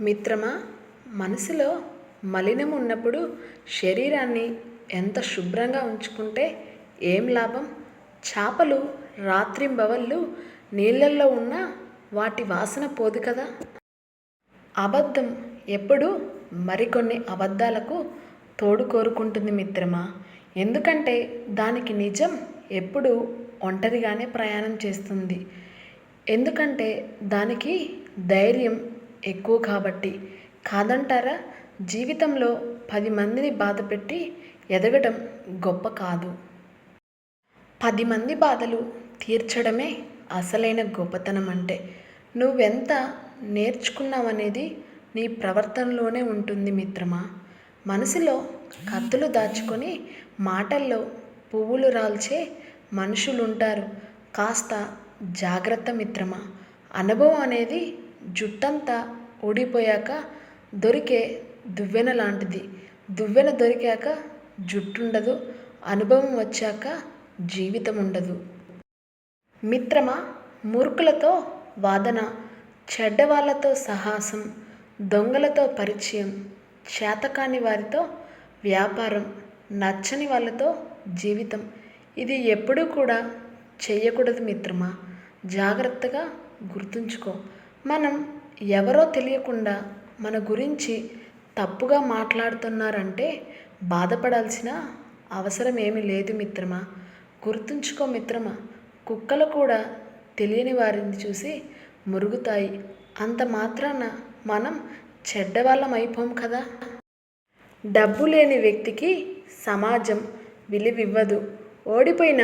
మిత్రమా మనసులో మలినం ఉన్నప్పుడు శరీరాన్ని ఎంత శుభ్రంగా ఉంచుకుంటే ఏం లాభం? చేపలు రాత్రింబవళ్ళు నీళ్ళల్లో ఉన్నా వాటి వాసన పోదు కదా? అబద్ధం ఎప్పుడు మరికొన్ని అబద్ధాలకు తోడు కోరుకుంటుంది మిత్రమా. ఎందుకంటే దానికి నిజం ఎప్పుడు ఒంటరిగానే ప్రయాణం చేస్తుంది. ఎందుకంటే దానికి ధైర్యం ఎక్కువ కాబట్టి. కాదంటారా? జీవితంలో పది మందిని బాధపెట్టి ఎదగడం గొప్ప కాదు. పది మంది బాధలు తీర్చడమే అసలైన గొప్పతనం అంటే. నువ్వెంత నేర్చుకున్నావనేది నీ ప్రవర్తనలోనే ఉంటుంది మిత్రమా? మనసులో కత్తులు దాచుకొని మాటల్లో పువ్వులు రాల్చే మనుషులుంటారు. కాస్త జాగ్రత్త మిత్రమా? అనుభవం అనేది జుట్టంతా ఊడిపోయాక దొరికే దువ్వెన లాంటిది. దువ్వెన దొరికాక జుట్టుండదు అనుభవం వచ్చాక జీవితం ఉండదు మిత్రమా మూర్ఖులతో వాదన చెడ్డవాళ్ళతో సాహసం దొంగలతో పరిచయం చేతకాని వారితో వ్యాపారం నచ్చని వాళ్ళతో జీవితం. ఇది ఎప్పుడూ కూడా చేయకూడదు మిత్రమా. జాగ్రత్తగా గుర్తుంచుకో. మనం ఎవరో తెలియకుండా మన గురించి తప్పుగా మాట్లాడుతున్నారంటే బాధపడాల్సిన అవసరం ఏమీ లేదు మిత్రమా. గుర్తుంచుకో మిత్రమా కుక్కలు కూడా తెలియని వారిని చూసి మురుగుతాయి. అంత మాత్రాన మనం చెడ్డవాళ్ళం అయిపోం కదా. డబ్బు లేని వ్యక్తికి సమాజం విలువివ్వదు. ఓడిపోయిన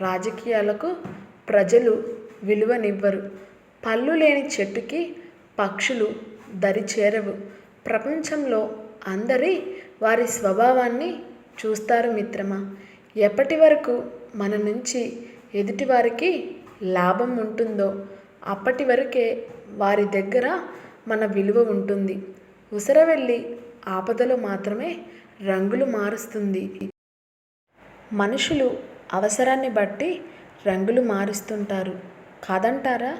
రాజకీయాలకు ప్రజలు విలువనివ్వరు. పళ్ళు లేని చెట్టుకి పక్షులు దరి చేరవు. ప్రపంచంలో అందరి వారి స్వభావాన్ని చూస్తారు మిత్రమా? ఎప్పటి వరకు మన నుంచి ఎదుటివారికి లాభం ఉంటుందో అప్పటి వరకే వారి దగ్గర మన విలువ ఉంటుంది. ఉసరవెల్లి ఆపదలో మాత్రమే రంగులు మారుస్తుంది. మనుషులు అవసరాన్ని బట్టి రంగులు మారుస్తుంటారు. కాదంటారా?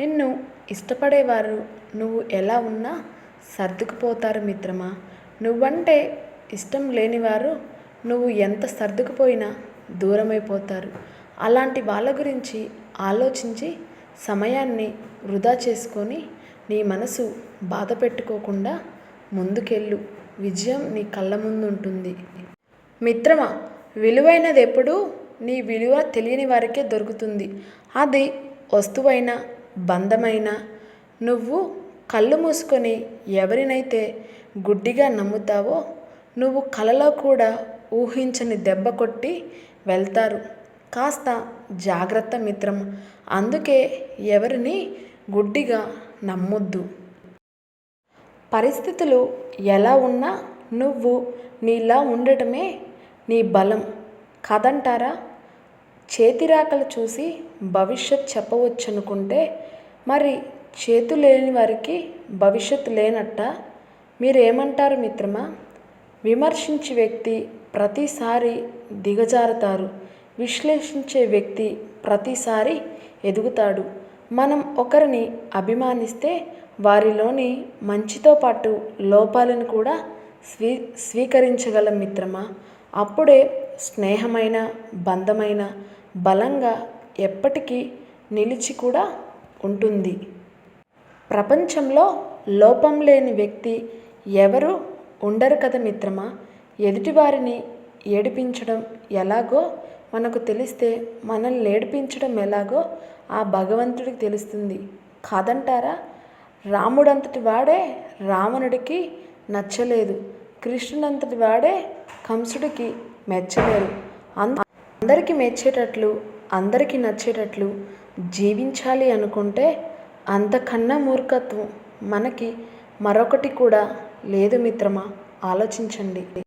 నిన్ను ఇష్టపడేవారు నువ్వు ఎలా ఉన్నా సర్దుకుపోతారు మిత్రమా. నువ్వంటే ఇష్టం లేనివారు నువ్వు ఎంత సర్దుకుపోయినా దూరమైపోతారు. అలాంటి వాళ్ళ గురించి ఆలోచించి సమయాన్ని వృధా చేసుకొని నీ మనసు బాధ పెట్టుకోకుండా ముందుకెళ్ళు. విజయం నీ కళ్ళ ముందు ఉంటుంది మిత్రమా విలువైనది ఎప్పుడూ నీ విలువ తెలియని వారికే దొరుకుతుంది. అది వస్తువైనా బంధమైన? నువ్వు కళ్ళు మూసుకొని ఎవరినైతే గుడ్డిగా నమ్ముతావో నువ్వు కలలో కూడా ఊహించని దెబ్బ కొట్టి వెళ్తారు. కాస్త జాగ్రత్త మిత్రం. అందుకే ఎవరిని గుడ్డిగా నమ్మొద్దు. పరిస్థితులు ఎలా ఉన్నా నువ్వు నీలా ఉండటమే నీ బలం. కాదంటారా? చేతిరాకలు చూసి భవిష్యత్ చెప్పవచ్చనుకుంటే మరి చేతు లేని వారికి భవిష్యత్తు లేనట్ట? మీరేమంటారు మిత్రమా? విమర్శించే వ్యక్తి ప్రతిసారి దిగజారుతారు. విశ్లేషించే వ్యక్తి ప్రతిసారి ఎదుగుతాడు. మనం ఒకరిని అభిమానిస్తే వారిలోని మంచితో పాటు లోపాలను కూడా స్వీ స్వీకరించగలం మిత్రమా? అప్పుడే స్నేహమైన బంధమైన బలంగా ఎప్పటికీ నిలిచి కూడా ఉంటుంది. ప్రపంచంలో లోపం లేని వ్యక్తి ఎవరు ఉండరు కదా మిత్రమా? ఎదుటివారిని ఏడిపించడం ఎలాగో మనకు తెలిస్తే మనల్ని ఏడిపించడం ఎలాగో ఆ భగవంతుడికి తెలుస్తుంది. కాదంటారా? రాముడంతటి వాడే రావణుడికి నచ్చలేదు. కృష్ణుడంతటి వాడే కంసుడికి మెచ్చలేరు. అందరికీ మెచ్చేటట్లు అందరికీ నచ్చేటట్లు జీవించాలి అనుకుంటే అంతకన్నా మూర్ఖత్వం మనకి మరొకటి కూడా లేదు మిత్రమా? ఆలోచించండి.